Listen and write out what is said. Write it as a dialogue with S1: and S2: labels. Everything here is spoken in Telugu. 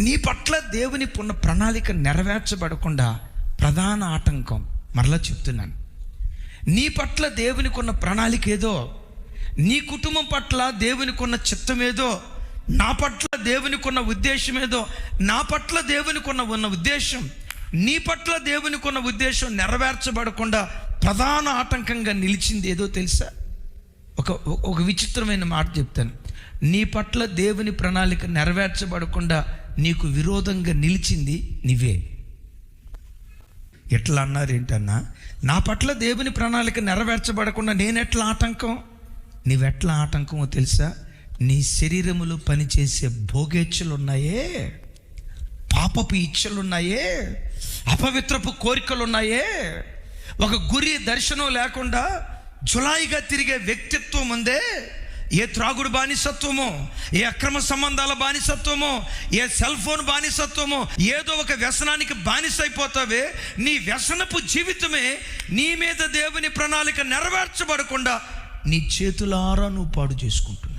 S1: నీ పట్ల దేవుని పున్న ప్రణాళిక నెరవేర్చబడకుండా ప్రధాన ఆటంకం మరలా చెప్తున్నాను. నీ పట్ల దేవునికి ఉన్న ప్రణాళిక ఏదో నీ కుటుంబం పట్ల దేవునికి ఉన్న చిత్తం ఏదో నా పట్ల దేవునికి ఉన్న ఉద్దేశం ఏదో నా పట్ల దేవునికి ఉన్న ఉన్న ఉద్దేశం నీ పట్ల దేవునికి ఉన్న ఉద్దేశం నెరవేర్చబడకుండా ప్రధాన ఆటంకంగా నిలిచింది ఏదో తెలుసా? ఒక ఒక విచిత్రమైన మాట చెప్తాను. నీ పట్ల దేవుని ప్రణాళిక నెరవేర్చబడకుండా నీకు విరోధంగా నిలిచింది నీవే. ఎట్లా అన్నారు ఏంటన్నా? నా పట్ల దేవుని ప్రణాళిక నెరవేర్చబడకుండా నేనెట్లా ఆటంకం? నీవెట్లా ఆటంకమో తెలుసా? నీ శరీరములో పనిచేసే భోగేచ్ఛలున్నాయే. పాపపు ఇచ్చలున్నాయే అపవిత్రపు కోరికలున్నాయే. ఒక గురి దర్శనం లేకుండా జులాయిగా తిరిగే వ్యక్తిత్వం ఉందే ఏ త్రాగుడు బానిసత్వమో ఏ అక్రమ సంబంధాల బానిసత్వమో ఏ సెల్ ఫోన్ బానిసత్వమో ఏదో ఒక వ్యసనానికి బానిసైపోతావే. నీ వ్యసనపు జీవితమే నీ మీద దేవుని ప్రణాళిక నెరవేర్చబడకుండా నీ చేతులారా నువ్వు పాడు చేసుకుంటున్నావు.